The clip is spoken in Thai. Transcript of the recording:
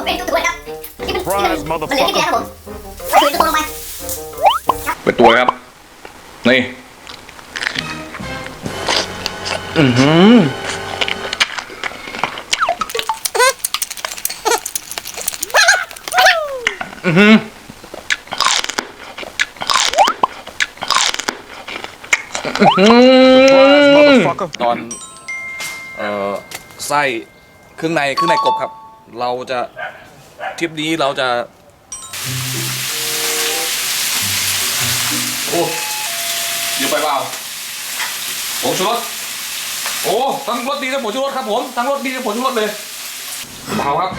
ผมเป็นตัวครับที่มันที่มันมันเหลือนิดเดียวครับผมถือตัวลงไปเป็นตัวครับ นี่ อือหืออือหืออื้อหือตอน เอ่อ ไส้เครื่องในเครื่องในกบครับ เราจะ ทริปนี้เราจะ โอ้เดี๋ยวไปเปล่าผงชูรสโอ้ทั้งรสดีทั้งผงชูรสครับผมทั้งรสดีทั้งผงชูรสเลยเบาครับ